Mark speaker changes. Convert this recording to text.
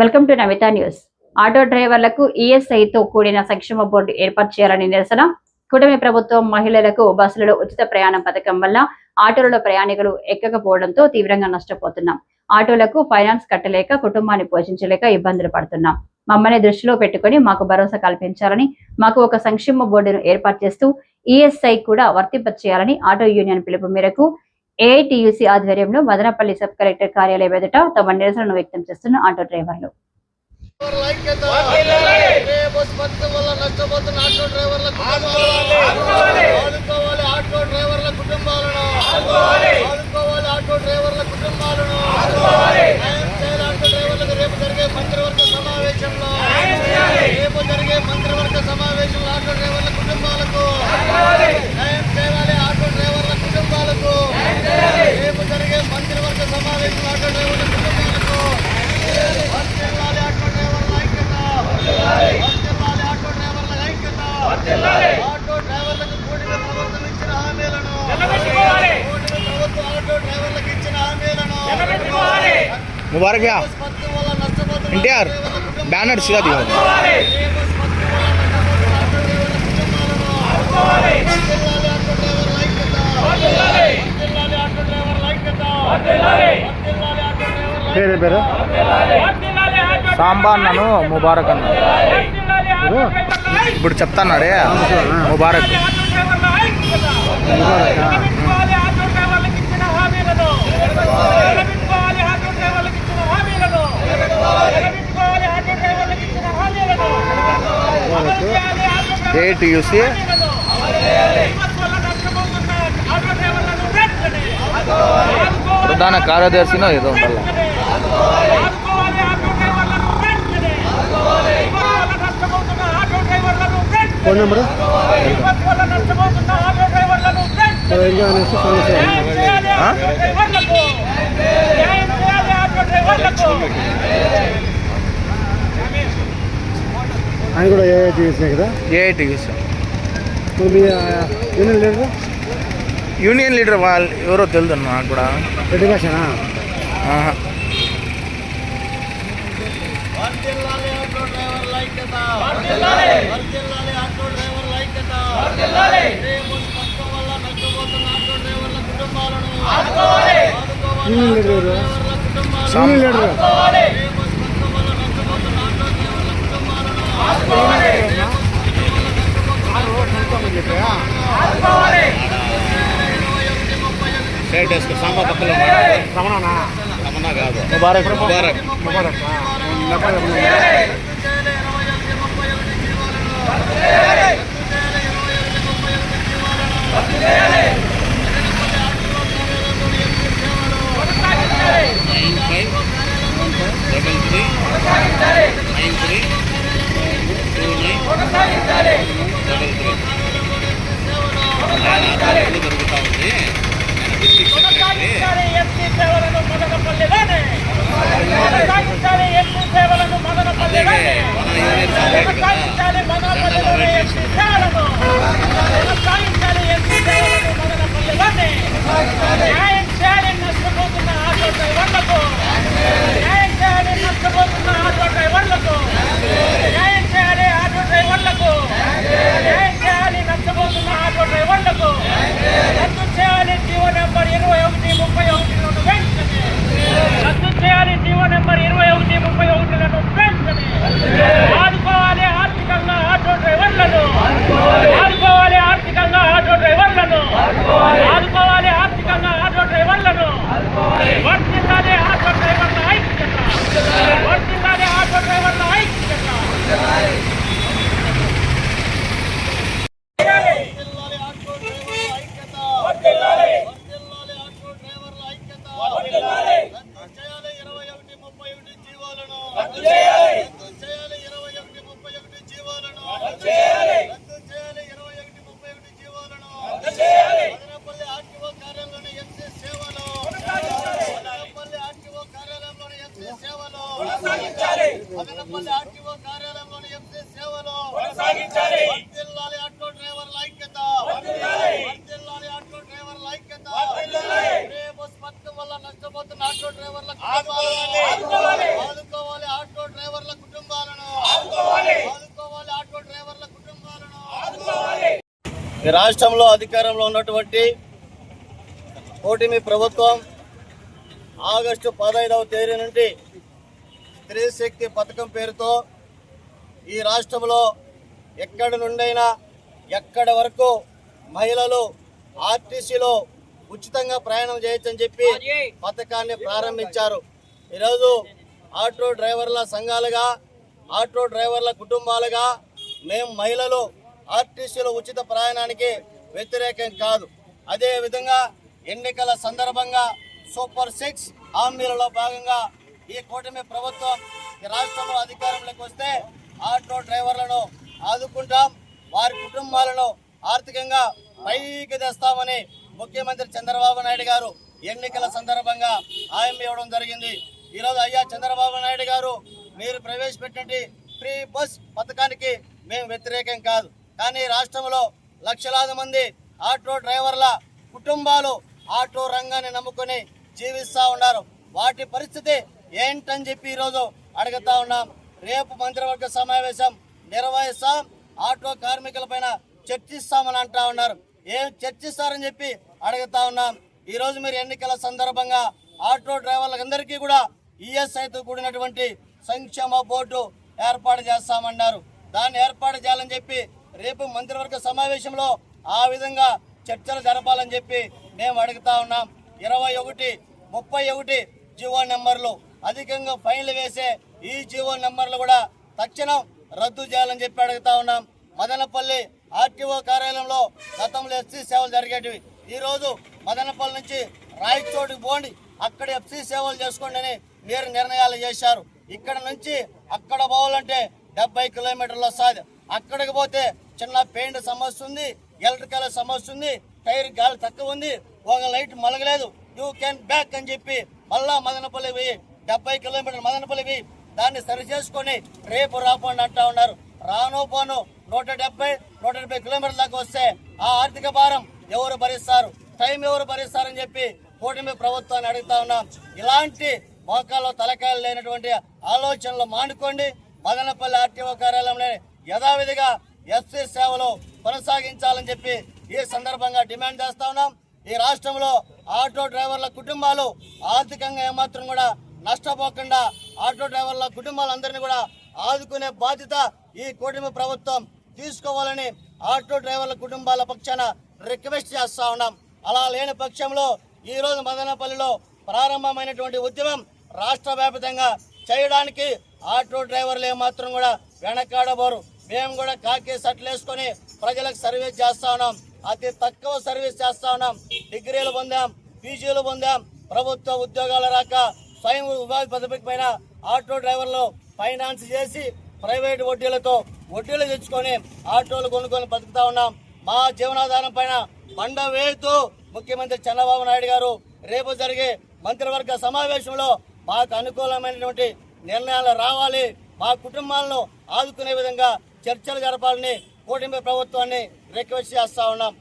Speaker 1: Welcome to Namitha news. Auto డ్రైవర్లకు ఈఎస్ఐతో కూడిన సంక్షేమ బోర్డు ఏర్పాటు చేయాలని నిరసన. కూటమి ప్రభుత్వం మహిళలకు బస్సులలో ఉచిత ప్రయాణం పథకం వల్ల ఆటోలలో ప్రయాణికులు ఎక్కకపోవడంతో తీవ్రంగా నష్టపోతున్నాం. ఆటోలకు ఫైనాన్స్ కట్టలేక కుటుంబాన్ని పోషించలేక ఇబ్బందులు పడుతున్నాం. మమ్మల్ని దృష్టిలో పెట్టుకొని మాకు భరోసా కల్పించాలని మాకు ఒక సంక్షేమ బోర్డును ఏర్పాటు చేస్తూ ఈఎస్ఐ కూడా వర్తింపచేయాలని ఆటో యూనియన్ పిలుపు మేరకు ఏఐటియుసి ఆధ్వర్యంలో మదనపల్లి సబ్ కలెక్టర్ కార్యాలయం ఎదుట తమ నిరసనను వ్యక్తం చేస్తున్న ఆటో డ్రైవర్లు.
Speaker 2: నష్టపోతున్న ఆటో డ్రైవర్ల. ఆటో డ్రైవర్ల ఐక్యత. వర్ధిల్లాలి ఆటో డ్రైవర్ల
Speaker 3: పేరు పేరు? సాంబా అన్నాను ముబారక్ అన్న. ఇప్పుడు చెప్తాన్నాడే ముబారక్? ఏటీయూసీ ప్రధాన కార్యదర్శినో ఏదో ఉండాలి.
Speaker 4: Phone number?
Speaker 3: ఆ?
Speaker 4: ఆయన కూడా ఏ చేసినాయి కదా?
Speaker 3: ఏఐటీయూసీ
Speaker 4: ఇప్పుడు మీ యూనియన్ లీడర్?
Speaker 3: యూనియన్ లీడర్ వాళ్ళు ఎవరో తెలుసు నాకు కూడా.
Speaker 4: రెడ్డి భాషనా
Speaker 3: ఆహా.
Speaker 2: వర్ధిల్లాలి ఆటో డ్రైవర్ల కుటుంబాలను ఆదుకోవాలి
Speaker 4: రమణనా
Speaker 3: ముబారక్ ముబారక్
Speaker 4: ముబారక్
Speaker 5: ముబారక్. న్యాయం చేయాలి నష్టపోతున్న ఆటో డ్రైవర్లకు న్యాయం చేయాలి నష్టపోతున్న ఆటో డ్రైవర్లకు న్యాయం చేయాలి ఆటో డ్రైవర్లకు న్యాయం చేయాలి నష్టపోతున్న ఆటో డ్రైవర్లకు రద్దు చేయాలి జీవో నెంబర్ ఇరవై ఒకటి ముప్పై ఒకటిలను వెంటనే రద్దు చేయాలి జీవో నెంబర్ ఇరవై ఒకటి ముప్పై ఒకటిలను వెంటనే ఆదుకోవాలి ఆర్థికంగా ఆటో డ్రైవర్లను ఆదుకోవాలి ఆర్థికంగా ఆటో డ్రైవర్లను ఆదుకోవాలి ఆర్థికంగా ఆటో డ్రైవర్లను వర్తిల్లాలి ఆటో డ్రైవర్ల ఐక్యత వర్తిల్లాలి ఆటో డ్రైవర్ల ఐక్యత
Speaker 2: వర్ధిల్లాలి ఆటో డ్రైవర్ల ఐక్యత. వర్ధిల్లాలి ఆటో డ్రైవర్ల ఐక్యత. రద్దు చేయాలి ఇరవై ఒకటి ముప్పై ఒకటి జీవోలను. రద్దు చేయాలి ఇరవై ఒకటి ముప్పై ఒకటి జీవోలను. రద్దు చేయాలి ఇరవై ఒకటి ముప్పై ఒకటి జీవోలను. మదనపల్లి ఆర్టీఓ కార్యాలయంలోని ఎంసీ సేవలు. మదనపల్లి ఆర్టీఓ కార్యాలయంలోని ఎంసీ సేవలు. మదనపల్లి ఆర్టీఓ కార్యాలయంలోని ఎంసీ సేవలు వర్ధిల్లాలి ఆటో డ్రైవర్ల ఐక్యత వర్ధిల్లాలి ఆటో డ్రైవర్ల ఐక్యత ఏ బస్ పథకం వల్ల నష్టపోతున్న ఆటో డ్రైవర్ల కుటుంబాలను ఆదుకోవాలి ఆటో ఈ రాష్ట్రంలో అధికారంలో ఉన్నటువంటి కూటమి ప్రభుత్వం ఆగస్టు పదహైదవ తేదీ నుండి స్త్రీ శక్తి పథకం పేరుతో ఈ రాష్ట్రంలో ఎక్కడి నుండైనా ఎక్కడి వరకు మహిళలు ఆర్టీసీలో ఉచితంగా ప్రయాణం చేయొచ్చని చెప్పి పథకాన్ని ప్రారంభించారు. ఈరోజు ఆటో డ్రైవర్ల సంఘాలుగా ఆటో డ్రైవర్ల కుటుంబాలుగా మేము మహిళలు ఆర్టీసీలో ఉచిత ప్రయాణానికి వ్యతిరేకం కాదు. అదే విధంగా ఎన్నికల సందర్భంగా సూపర్ సిక్స్ హామీలలో భాగంగా ఈ కూటమి ప్రభుత్వం రాష్ట్రంలో అధికారంలోకి వస్తే ఆటో డ్రైవర్లను ఆదుకుంటాం. వారి కుటుంబాలను ఆర్థికంగా పైకి తెస్తామని ముఖ్యమంత్రి చంద్రబాబు నాయుడు గారు ఎన్నికల సందర్భంగా హామీ ఇవ్వడం జరిగింది. ఈరోజు అయ్యా చంద్రబాబు నాయుడు గారు మీరు ప్రవేశపెట్టినటువంటి ఫ్రీ బస్ పథకానికి మేము వ్యతిరేకం కాదు. కానీ రాష్ట్రంలో లక్షలాది మంది ఆటో డ్రైవర్ల కుటుంబాలు ఆటో రంగాన్ని నమ్ముకొని జీవిస్తా ఉన్నారు. వాటి పరిస్థితి ఏంటని చెప్పి ఈరోజు అడుగుతా ఉన్నాం. రేపు మంత్రివర్గ సమావేశం నిర్వహిస్తాం. ఆటో కార్మికుల పైన చర్చిస్తామని అంటా ఉన్నారు. ఏం చర్చిస్తారని చెప్పి అడుగుతా ఉన్నాం. ఈరోజు మీరు ఎన్నికల సందర్భంగా ఆటో డ్రైవర్లందరికీ కూడా ఈఎస్ఐతో కూడినటువంటి సంక్షేమ బోర్డు ఏర్పాటు చేస్తామన్నారు. దాన్ని ఏర్పాటు చేయాలని చెప్పి రేపు మంత్రివర్గ సమావేశంలో ఆ విధంగా చర్చలు జరపాలని చెప్పి మేము అడుగుతా ఉన్నాం. ఇరవై ఒకటి ముప్పై ఒకటి జీవో నెంబర్లు. అధికంగా ఫైన్లు వేసే ఈ జీవో నెంబర్లు కూడా తక్షణం రద్దు చేయాలని చెప్పి అడుగుతా ఉన్నాం. మదనపల్లి ఆర్టీఓ కార్యాలయంలో గతంలో ఎఫ్సీ సేవలు జరిగేటివి. ఈరోజు మదనపల్లి నుంచి రాయచోటుకు పోండి. అక్కడ ఎఫ్సీ సేవలు చేసుకోండి అని మీరు నిర్ణయాలు చేశారు. ఇక్కడ నుంచి అక్కడ పోవాలంటే డెబ్బై కిలోమీటర్లు వస్తుంది అక్కడికి పోతే చిన్న పెయింట్ సమస్య ఉంది ఎలక్ట్రికల్ సమస్య ఉంది టైర్ గాలి తక్కువ ఉంది ఒక లైట్ మలగలేదు యూ కెన్ బ్యాక్ అని చెప్పి మళ్ళా మదనపల్లి పోయి డెబ్బై కిలోమీటర్లు మదనపల్లి పోయి దాన్ని సరి చేసుకొని రేపు రాపోండి అంటా ఉన్నారు. రాను పోను నూట డెబ్బై నూట డెబ్బై కిలోమీటర్ల దాకా వస్తే ఆ ఆర్థిక భారం ఎవరు భరిస్తారు? టైం ఎవరు భరిస్తారని చెప్పి కూటమి ప్రభుత్వాన్ని అడుగుతా ఉన్నాం. ఇలాంటి మోకాల్లో తలకాయలు లేనటువంటి ఆలోచనలు మానుకోండి. మదనపల్లి ఆర్టీఓ కార్యాలయంలో యథావిధిగా ఎస్సీ సేవలు కొనసాగించాలని చెప్పి ఈ సందర్భంగా డిమాండ్ చేస్తా ఉన్నాం. ఈ రాష్ట్రంలో ఆటో డ్రైవర్ల కుటుంబాలు ఆర్థికంగా ఏమాత్రం కూడా నష్టపోకుండా ఆటో డ్రైవర్ల కుటుంబాలందరినీ కూడా ఆదుకునే బాధ్యత ఈ కూటమి ప్రభుత్వం తీసుకోవాలని ఆటో డ్రైవర్ల కుటుంబాల పక్షాన రిక్వెస్ట్ చేస్తా ఉన్నాం. అలా లేని పక్షంలో ఈరోజు మదనపల్లిలో ప్రారంభమైనటువంటి ఉద్యమం రాష్ట్ర వ్యాప్తంగా చేయడానికి ఆటో డ్రైవర్లు ఏమాత్రం కూడా వెనకాడబోరు. మేము కూడా కాకి సట్లేసుకొని ప్రజలకు సర్వీస్ చేస్తా ఉన్నాం. అతి తక్కువ సర్వీస్ చేస్తా ఉన్నాం. డిగ్రీలు పొందాం పీజీలు పొందాం. ప్రభుత్వ ఉద్యోగాలు రాక స్వయం ఉపాధి పథకం పైన ఆటో డ్రైవర్లు ఫైనాన్స్ చేసి ప్రైవేట్ వడ్డీలతో వడ్డీలు తెచ్చుకొని ఆటోలు కొనుక్కొని బతుకుతా ఉన్నాం. మా జీవనాధారం పైన మండ వేస్తూ ముఖ్యమంత్రి చంద్రబాబు నాయుడు గారు రేపు జరిగే మంత్రివర్గ సమావేశంలో మాకు అనుకూలమైనటువంటి నిర్ణయాలు రావాలి. మా కుటుంబాలను ఆదుకునే విధంగా చర్చలు జరపాలని కూటమి ప్రభుత్వాన్ని రిక్వెస్ట్ చేస్తా ఉన్నాం.